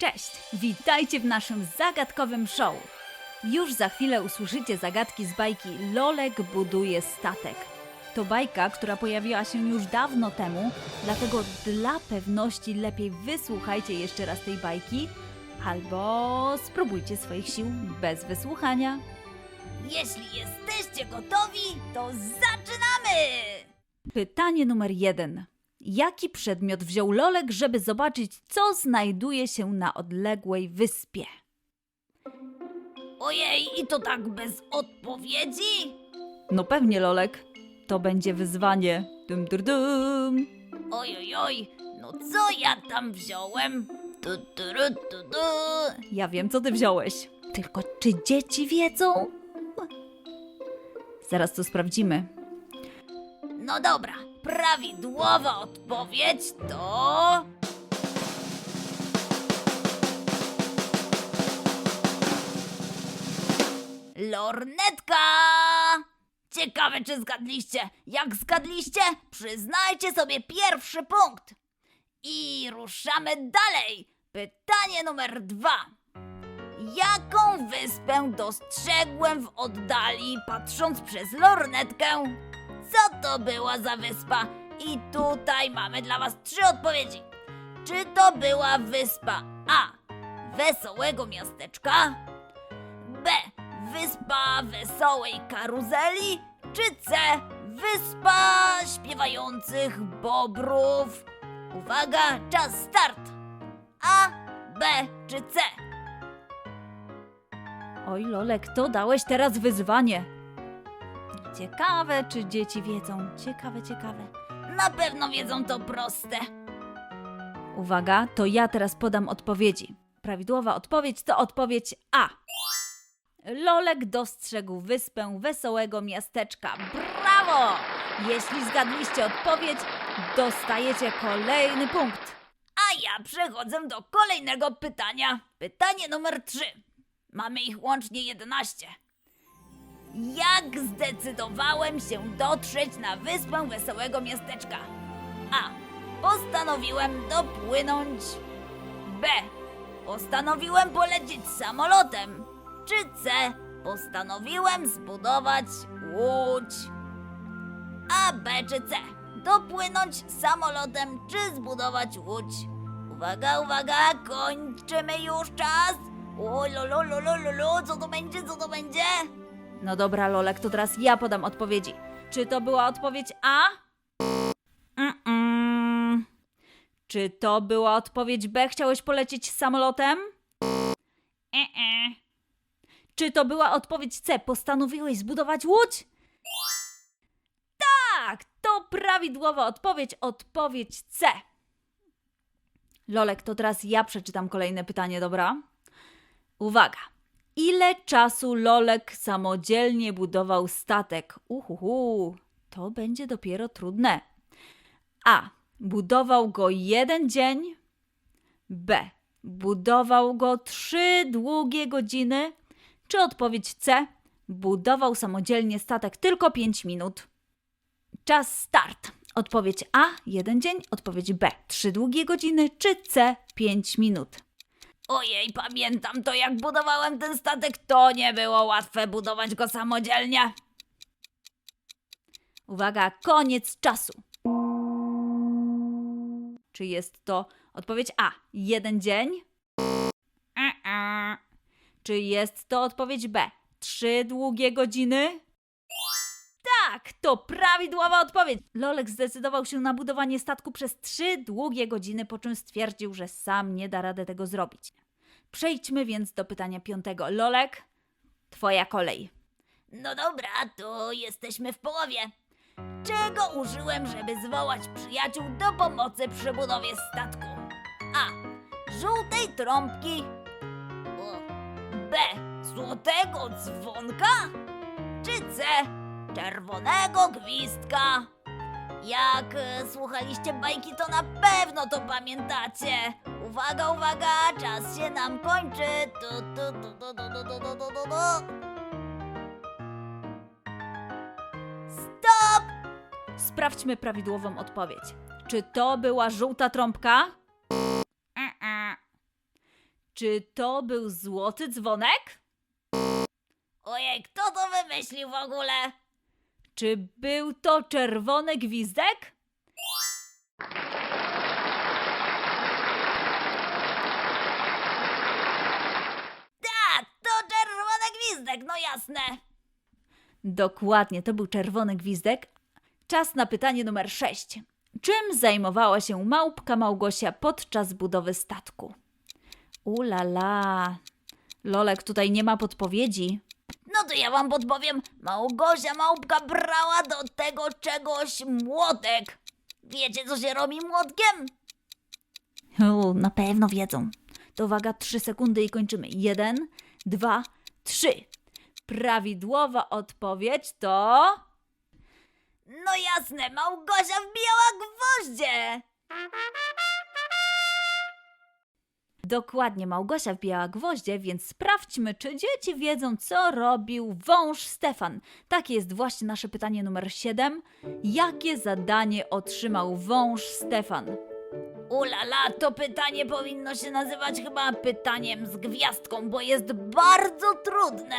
Cześć! Witajcie w naszym zagadkowym show. Już za chwilę usłyszycie zagadki z bajki Lolek buduje statek. To bajka, która pojawiła się już dawno temu, dlatego dla pewności lepiej wysłuchajcie jeszcze raz tej bajki albo spróbujcie swoich sił bez wysłuchania. Jeśli jesteście gotowi, to zaczynamy! Pytanie numer jeden. Jaki przedmiot wziął Lolek, żeby zobaczyć, co znajduje się na odległej wyspie? Ojej, i to tak bez odpowiedzi? No pewnie, Lolek. To będzie wyzwanie. Dum, dum, dum. Oj, oj, oj, no co ja tam wziąłem? Tu, tu, ru, tu, tu. Ja wiem, co ty wziąłeś. Tylko czy dzieci wiedzą? Zaraz to sprawdzimy. No dobra, prawidłowa odpowiedź to... Lornetka! Ciekawe, czy zgadliście. Jak zgadliście, przyznajcie sobie pierwszy punkt. I ruszamy dalej. Pytanie numer dwa. Jaką wyspę dostrzegłem w oddali, patrząc przez lornetkę? Co to była za wyspa? I tutaj mamy dla Was trzy odpowiedzi. Czy to była wyspa A. Wesołego miasteczka? B. Wyspa wesołej karuzeli? Czy C. Wyspa śpiewających bobrów? Uwaga, czas start! A, B czy C? Oj, Lolek, to dałeś teraz wyzwanie. Ciekawe, czy dzieci wiedzą. Ciekawe, ciekawe. Na pewno wiedzą to proste. Uwaga, to ja teraz podam odpowiedzi. Prawidłowa odpowiedź to odpowiedź A. Lolek dostrzegł wyspę wesołego miasteczka. Brawo! Jeśli zgadliście odpowiedź, dostajecie kolejny punkt. A ja przechodzę do kolejnego pytania. Pytanie numer 3. Mamy ich łącznie 11. Jak zdecydowałem się dotrzeć na wyspę wesołego miasteczka? A. Postanowiłem dopłynąć. B. Postanowiłem polecieć samolotem. Czy C. Postanowiłem zbudować łódź. A, B czy C? Dopłynąć samolotem czy zbudować łódź? Uwaga, uwaga, kończymy już czas. Lo, co to będzie, co to będzie? No dobra, Lolek, to teraz ja podam odpowiedzi. Czy to była odpowiedź A? Mm-mm. Czy to była odpowiedź B? Chciałeś polecieć samolotem? E-e. Czy to była odpowiedź C? Postanowiłeś zbudować łódź? Tak, to prawidłowa odpowiedź. Odpowiedź C. Lolek, to teraz ja przeczytam kolejne pytanie, dobra? Uwaga. Ile czasu Lolek samodzielnie budował statek? Uhuhu, to będzie dopiero trudne. A. Budował go jeden dzień. B. Budował go trzy długie godziny. Czy odpowiedź C? Budował samodzielnie statek tylko 5 minut. Czas start. Odpowiedź A jeden dzień, odpowiedź B trzy długie godziny, czy C 5 minut. Ojej, pamiętam to, jak budowałem ten statek. To nie było łatwe budować go samodzielnie. Uwaga, koniec czasu. Czy jest to odpowiedź A jeden dzień? Czy jest to odpowiedź B trzy długie godziny? Tak, to prawidłowa odpowiedź. Lolek zdecydował się na budowanie statku przez trzy długie godziny, po czym stwierdził, że sam nie da rady tego zrobić. Przejdźmy więc do pytania piątego. Lolek, twoja kolej. No dobra, to jesteśmy w połowie. Czego użyłem, żeby zwołać przyjaciół do pomocy przy budowie statku? A. Żółtej trąbki. B. Złotego dzwonka. Czy C. Czerwonego gwizdka. Jak e, słuchaliście bajki, to na pewno to pamiętacie. Uwaga, uwaga, czas się nam kończy. Tu, tu, tu, tu, tu, tu, tu, tu, tu, tu. Stop! Sprawdźmy prawidłową odpowiedź. Czy to była żółta trąbka? E-e. Czy to był złoty dzwonek? Ojej, kto to wymyślił w ogóle? Czy był to czerwony gwizdek? Tak, to czerwony gwizdek, no jasne. Dokładnie, to był czerwony gwizdek. Czas na pytanie numer 6. Czym zajmowała się małpka Małgosia podczas budowy statku? Ulala. Lolek, tutaj nie ma podpowiedzi. No to ja wam podpowiem. Małgosia Małpka brała do tego czegoś młotek. Wiecie, co się robi młotkiem? U, na pewno wiedzą. To uwaga, 3 sekundy i kończymy. 1, 2, 3. Prawidłowa odpowiedź to. No jasne, Małgosia wbijała gwoździe. Dokładnie, Małgosia wbijała gwoździe, więc sprawdźmy, czy dzieci wiedzą, co robił wąż Stefan. Takie jest właśnie nasze pytanie numer 7. Jakie zadanie otrzymał wąż Stefan? Ulala, to pytanie powinno się nazywać chyba pytaniem z gwiazdką, bo jest bardzo trudne.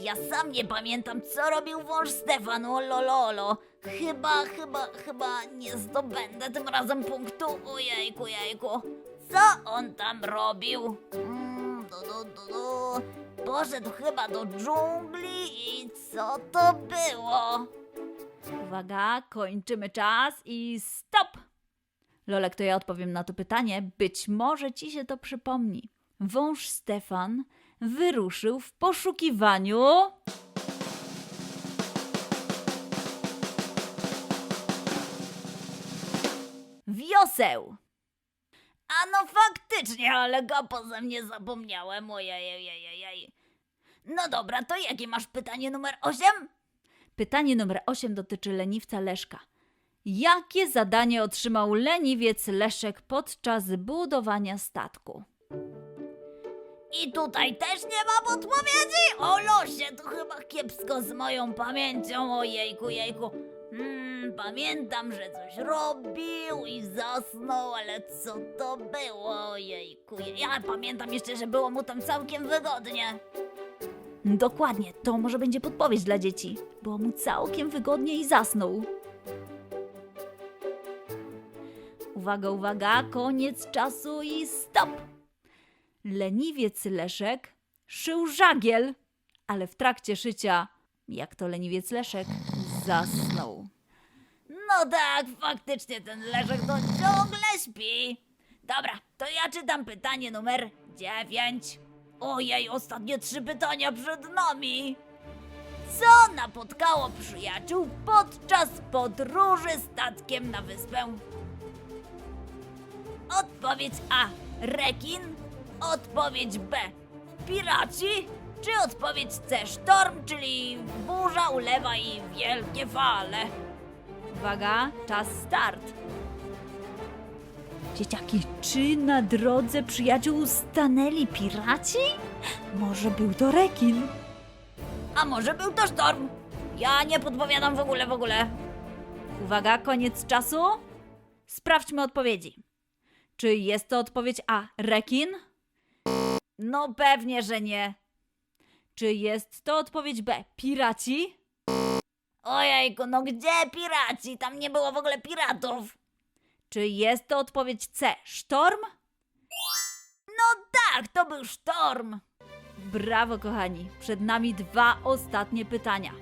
Ja sam nie pamiętam, co robił wąż Stefan, o lololo. Chyba, chyba, chyba nie zdobędę tym razem punktu. Ojejku, jejku. Co on tam robił? Mm, du, du, du, du. Poszedł chyba do dżungli i co to było? Uwaga, kończymy czas i stop! Lolek, to ja odpowiem na to pytanie. Być może ci się to przypomni. Wąż Stefan wyruszył w poszukiwaniu. Wioseł! A no faktycznie, ale go poza mnie zapomniałem. Ojej, No dobra, to jakie masz pytanie numer 8? Pytanie numer 8 dotyczy leniwca Leszka. Jakie zadanie otrzymał leniwiec Leszek podczas budowania statku? I tutaj też nie ma podpowiedzi? O losie, to chyba kiepsko z moją pamięcią. Ojejku, jejku. Hmm, pamiętam, że coś robił i zasnął, ale co to było? Ojejku, ja pamiętam jeszcze, że było mu tam całkiem wygodnie. Dokładnie, to może będzie podpowiedź dla dzieci. Było mu całkiem wygodnie i zasnął. Uwaga, uwaga, koniec czasu i stop! Leniwiec Leszek szył żagiel, ale w trakcie szycia, jak to leniwiec Leszek, zasnął. No tak, faktycznie ten Leszek to ciągle śpi. Dobra, to ja czytam pytanie numer 9. Ojej, ostatnie trzy pytania przed nami. Co napotkało przyjaciół podczas podróży statkiem na wyspę? Odpowiedź A. Rekin. Odpowiedź B. Piraci. Czy odpowiedź C. Sztorm, czyli burza, ulewa i wielkie fale. Uwaga, czas start. Dzieciaki, czy na drodze przyjaciół stanęli piraci? Może był to rekin? A może był to sztorm? Ja nie podpowiadam w ogóle, w ogóle. Uwaga, koniec czasu. Sprawdźmy odpowiedzi. Czy jest to odpowiedź A. Rekin? No pewnie, że nie. Czy jest to odpowiedź B. Piraci? Ojejku, no gdzie piraci? Tam nie było w ogóle piratów. Czy jest to odpowiedź C. Sztorm? No tak, to był sztorm. Brawo, kochani. Przed nami dwa ostatnie pytania.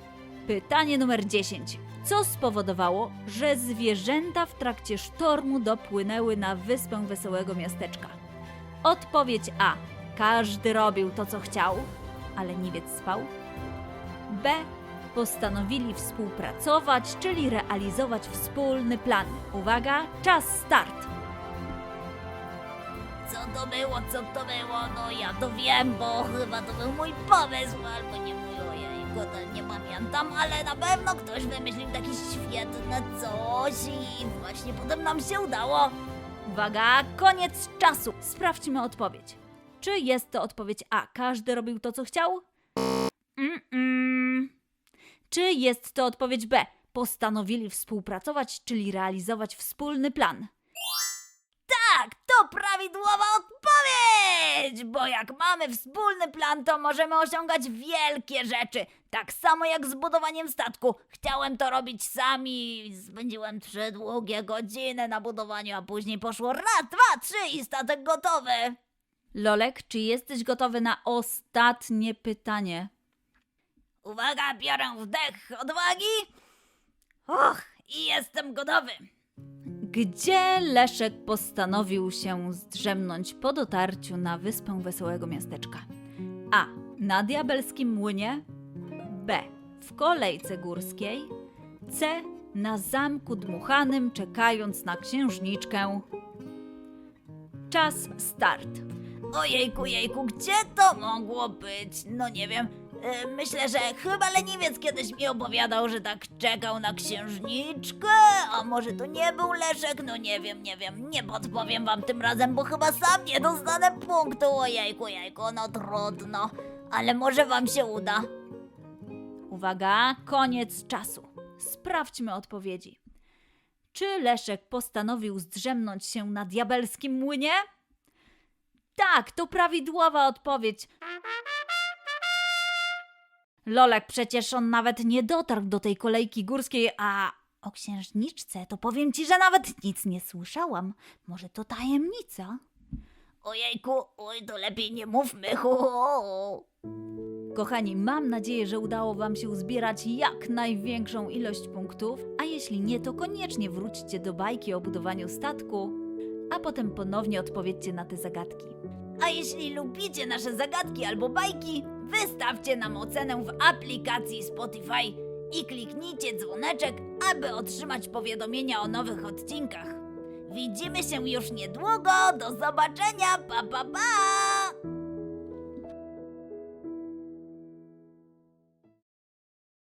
Pytanie numer 10. Co spowodowało, że zwierzęta w trakcie sztormu dopłynęły na wyspę Wesołego Miasteczka? Odpowiedź A. Każdy robił to, co chciał, ale niewiec spał. B. Postanowili współpracować, czyli realizować wspólny plan. Uwaga, czas start. Co to było, co to było? No ja to wiem, bo chyba to był mój pomysł, albo nie mój, ojejku, to nie pamiętam, ale na pewno ktoś wymyślił takie świetne coś i właśnie potem nam się udało. Uwaga, koniec czasu. Sprawdźmy odpowiedź. Czy jest to odpowiedź A? Każdy robił to, co chciał? Mm-mm. Czy jest to odpowiedź B? Postanowili współpracować, czyli realizować wspólny plan. Tak, to prawidłowa odpowiedź! Bo jak mamy wspólny plan, to możemy osiągać wielkie rzeczy. Tak samo jak z budowaniem statku. Chciałem to robić sami. Spędziłem trzy długie godziny na budowaniu, a później poszło raz, dwa, trzy i statek gotowy. Lolek, czy jesteś gotowy na ostatnie pytanie? Uwaga, biorę wdech odwagi. Och, i jestem gotowy. Gdzie Leszek postanowił się zdrzemnąć po dotarciu na wyspę Wesołego Miasteczka? A. Na diabelskim młynie. B. W kolejce górskiej. C. Na zamku dmuchanym, czekając na księżniczkę. Czas start. Ojejku, jejku, gdzie to mogło być? No nie wiem. E, Myślę, że chyba leniwiec kiedyś mi opowiadał, że tak czekał na księżniczkę, a może to nie był Leszek? No nie wiem, nie wiem, nie podpowiem wam tym razem, bo chyba sam nie dostanę punktu. Ojejku, jejku, no trudno, ale może wam się uda. Uwaga, koniec czasu. Sprawdźmy odpowiedzi. Czy Leszek postanowił zdrzemnąć się na diabelskim młynie? Tak, to prawidłowa odpowiedź. Lolek, przecież on nawet nie dotarł do tej kolejki górskiej, a o księżniczce to powiem ci, że nawet nic nie słyszałam. Może to tajemnica? Ojejku, oj, to lepiej nie mówmy. Hu, hu. Kochani, mam nadzieję, że udało Wam się uzbierać jak największą ilość punktów, a jeśli nie, to koniecznie wróćcie do bajki o budowaniu statku, a potem ponownie odpowiedzcie na te zagadki. A jeśli lubicie nasze zagadki albo bajki, wystawcie nam ocenę w aplikacji Spotify i kliknijcie dzwoneczek, aby otrzymać powiadomienia o nowych odcinkach. Widzimy się już niedługo. Do zobaczenia. Pa pa pa!